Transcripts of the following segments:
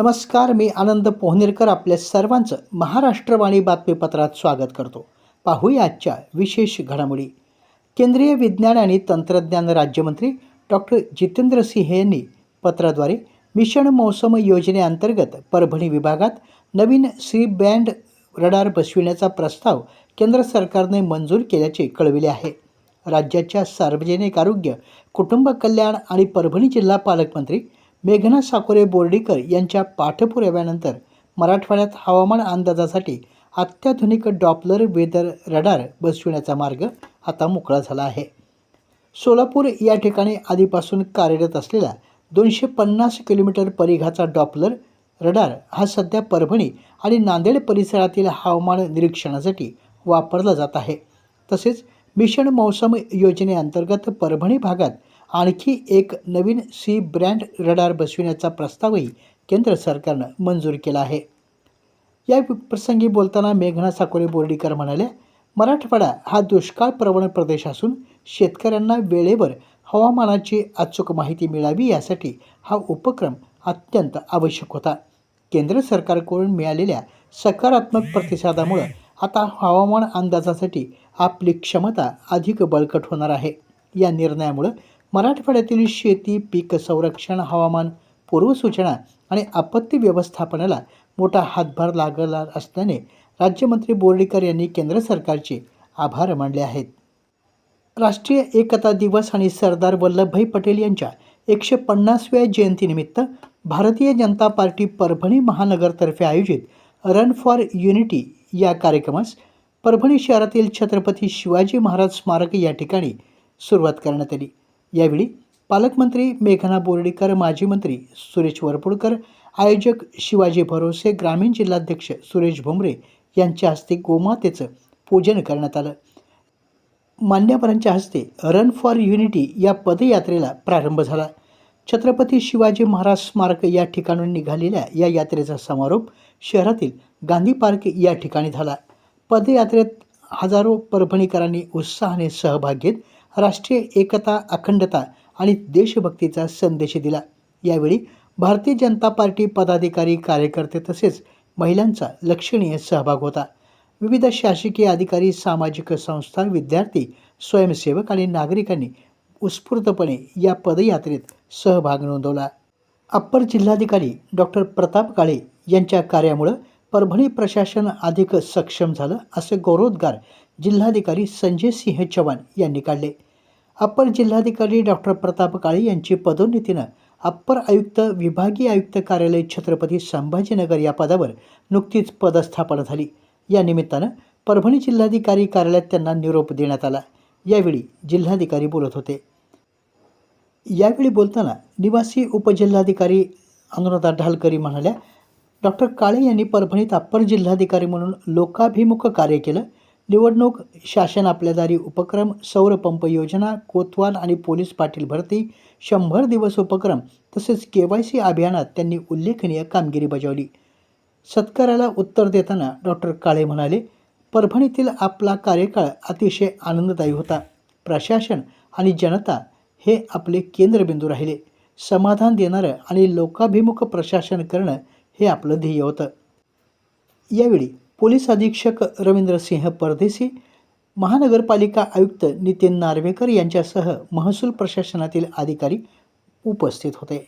नमस्कार मी आनंद पोहनेरकर आपल्या सर्वांचं महाराष्ट्रवाणी बातमीपत्रात स्वागत करतो. पाहूया आजच्या विशेष घडामोडी. केंद्रीय विज्ञान आणि तंत्रज्ञान राज्यमंत्री डॉक्टर जितेंद्र सिंह यांनी पत्राद्वारे मिशन मौसम योजनेअंतर्गत परभणी विभागात नवीन सी बँड रडार बसविण्याचा प्रस्ताव केंद्र सरकारने मंजूर केल्याचे कळविले आहे. राज्याच्या सार्वजनिक आरोग्य कुटुंब कल्याण आणि परभणी जिल्हा पालकमंत्री मेघना साकोरे बोर्डीकर यांच्या पाठपुराव्यानंतर मराठवाड्यात हवामान अंदाजासाठी अत्याधुनिक डॉपलर वेदर रडार बसविण्याचा मार्ग आता मोकळा झाला आहे. सोलापूर या ठिकाणी आधीपासून कार्यरत असलेला दोनशे पन्नास किलोमीटर परिघाचा डॉपलर रडार हा सध्या परभणी आणि नांदेड परिसरातील हवामान निरीक्षणासाठी वापरला जात आहे. तसेच मिशन मौसम योजनेअंतर्गत परभणी भागात आणखी एक नवीन सी ब्रँड रडार बसविण्याचा प्रस्तावही केंद्र सरकारनं मंजूर केला आहे. या प्रसंगी बोलताना मेघना साकोरे बोर्डीकर म्हणाल्या मराठवाडा हा दुष्काळ प्रवण प्रदेश असून शेतकऱ्यांना वेळेवर हवामानाची अचूक माहिती मिळावी यासाठी हा उपक्रम अत्यंत आवश्यक होता. केंद्र सरकारकडून मिळालेल्या सकारात्मक प्रतिसादामुळं आता हवामान अंदाजासाठी आपली क्षमता अधिक बळकट होणार आहे. या निर्णयामुळं मराठवाड्यातील शेती पीक संरक्षण हवामान पूर्वसूचना आणि आपत्ती व्यवस्थापनाला मोठा हातभार लागला असल्याने राज्यमंत्री बोर्डीकर यांनी केंद्र सरकारचे आभार मानले आहेत. राष्ट्रीय एकता दिवस आणि सरदार वल्लभभाई पटेल यांच्या एकशे पन्नासव्या जयंतीनिमित्त भारतीय जनता पार्टी परभणी महानगरतर्फे आयोजित रन फॉर युनिटी या कार्यक्रमास परभणी शहरातील छत्रपती शिवाजी महाराज स्मारक या ठिकाणी सुरुवात करण्यात आली. यावेळी पालकमंत्री मेघना बोर्डीकर माजी मंत्री सुरेश वरपुडकर आयोजक शिवाजी भरोसे ग्रामीण जिल्हाध्यक्ष सुरेश भुमरे यांच्या हस्ते गोमातेचं पूजन करण्यात आलं. मान्यवरांच्या हस्ते रन फॉर युनिटी या पदयात्रेला प्रारंभ झाला. छत्रपती शिवाजी महाराज स्मारक या ठिकाणून निघालेल्या या यात्रेचा समारोप शहरातील गांधी पार्क या ठिकाणी झाला. पदयात्रेत हजारो परभणीकरांनी उत्साहाने सहभाग घेत राष्ट्रीय एकता अखंडता आणि देशभक्तीचा संदेश दिला. यावेळी भारतीय जनता पार्टी पदाधिकारी कार्यकर्ते तसेच महिलांचा लक्षणीय सहभाग होता. विविध शासकीय अधिकारी सामाजिक संस्था विद्यार्थी स्वयंसेवक आणि नागरिकांनी उत्स्फूर्तपणे या पदयात्रेत सहभाग नोंदवला. अप्पर जिल्हाधिकारी डॉक्टर प्रताप काळे यांच्या कार्यामुळं परभणी प्रशासन अधिक सक्षम झालं असे गौरवोद्गार जिल्हाधिकारी संजय सिंह चव्हाण यांनी काढले. अप्पर जिल्हाधिकारी डॉक्टर प्रताप काळे यांची पदोन्नतीनं अप्पर आयुक्त विभागीय आयुक्त कार्यालय छत्रपती संभाजीनगर या पदावर नुकतीच पदस्थापना झाली. या निमित्तानं परभणी जिल्हाधिकारी कार्यालयात त्यांना निरोप देण्यात आला. यावेळी जिल्हाधिकारी बोलत होते. यावेळी बोलताना निवासी उपजिल्हाधिकारी अनुराधा ढालकरी म्हणाल्या डॉक्टर काळे यांनी परभणीत अप्पर जिल्हाधिकारी म्हणून लोकाभिमुख कार्य केलं. निवडणूक शासन आपल्या दारी उपक्रम सौरपंप योजना कोतवाल आणि पोलीस पाटील भरती शंभर दिवस उपक्रम तसेच के वाय सी अभियानात त्यांनी उल्लेखनीय कामगिरी बजावली. सत्काराला उत्तर देताना डॉक्टर काळे म्हणाले परभणीतील आपला कार्यकाळ अतिशय आनंददायी होता. प्रशासन आणि जनता हे आपले केंद्रबिंदू राहिले. समाधान देणारं आणि लोकाभिमुख प्रशासन करणं हे आपलं ध्येय होतं. यावेळी पोलीस अधीक्षक रवींद्रसिंह परदेशी महानगरपालिका आयुक्त नितीन नार्वेकर यांच्यासह महसूल प्रशासनातील अधिकारी उपस्थित होते.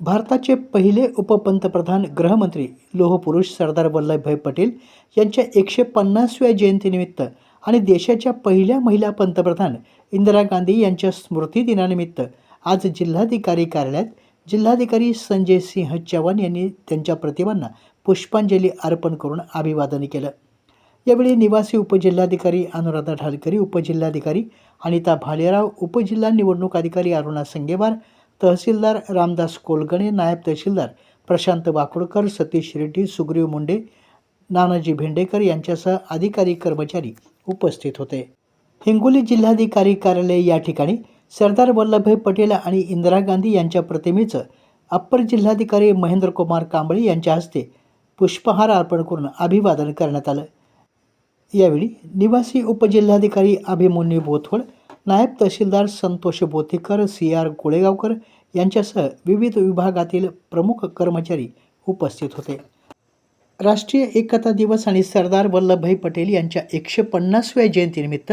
भारताचे पहिले उपपंतप्रधान गृहमंत्री लोहपुरुष सरदार वल्लभभाई पटेल यांच्या एकशे पन्नासव्या जयंतीनिमित्त आणि देशाच्या पहिल्या महिला पंतप्रधान इंदिरा गांधी यांच्या स्मृतिदिनानिमित्त आज जिल्हाधिकारी कार्यालयात जिल्हाधिकारी संजय सिंह चव्हाण यांनी त्यांच्या प्रतिमांना पुष्पांजली अर्पण करून अभिवादन केलं. यावेळी निवासी उपजिल्हाधिकारी अनुराधा ढालकरी उपजिल्हाधिकारी अनिता भालेराव उपजिल्हा निवडणूक अधिकारी अरुणा संगेवार तहसीलदार रामदास कोलगणे नायब तहसीलदार प्रशांत वाकोडकर सतीश रेड्डी सुग्रीव मुंडे नानाजी भेंडेकर यांच्यासह अधिकारी कर्मचारी उपस्थित होते. हिंगोली जिल्हाधिकारी कार्यालय या ठिकाणी सरदार वल्लभभाई पटेल आणि इंदिरा गांधी यांच्या प्रतिमेचं अप्पर जिल्हाधिकारी महेंद्रकुमार कांबळे यांच्या हस्ते पुष्पहार अर्पण करून अभिवादन करण्यात आलं. यावेळी निवासी उपजिल्हाधिकारी अभिमन्यू बोथवड नायब तहसीलदार संतोष बोथेकर सी आर गोळेगावकर यांच्यासह विविध विभागातील प्रमुख कर्मचारी उपस्थित होते. राष्ट्रीय एकता दिवस आणि सरदार वल्लभभाई पटेल यांच्या एकशे पन्नासव्या जयंतीनिमित्त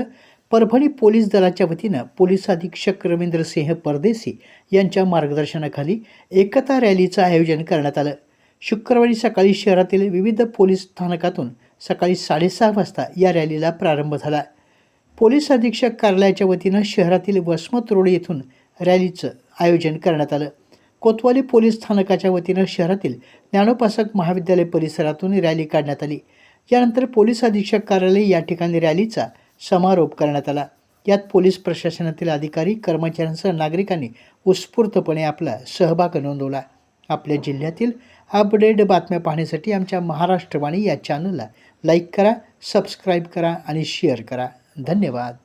परभणी पोलीस दलाच्या वतीनं पोलीस अधीक्षक रवींद्रसिंह परदेसी यांच्या मार्गदर्शनाखाली एकता रॅलीचं आयोजन करण्यात आलं. शुक्रवारी सकाळी शहरातील विविध पोलीस स्थानकातून सकाळी साडेसहा वाजता या रॅलीला प्रारंभ झाला. पोलीस अधीक्षक कार्यालयाच्या वतीनं शहरातील वसमत रोड येथून रॅलीचं आयोजन करण्यात आलं. कोतवाली पोलीस स्थानकाच्या वतीनं शहरातील ज्ञानोपासक महाविद्यालय परिसरातून रॅली काढण्यात आली. यानंतर पोलीस अधीक्षक कार्यालय या ठिकाणी रॅलीचा समारोप करण्यात आला. यात पोलीस प्रशासनातील अधिकारी कर्मचाऱ्यांसह नागरिकांनी उत्स्फूर्तपणे आपला सहभाग नोंदवला. आपल्या जिल्ह्यातील अपडेट बातम्या पाहण्यासाठी आमच्या महाराष्ट्रवाणी या चॅनलला लाईक करा सबस्क्राईब करा आणि शेअर करा. धन्यवाद.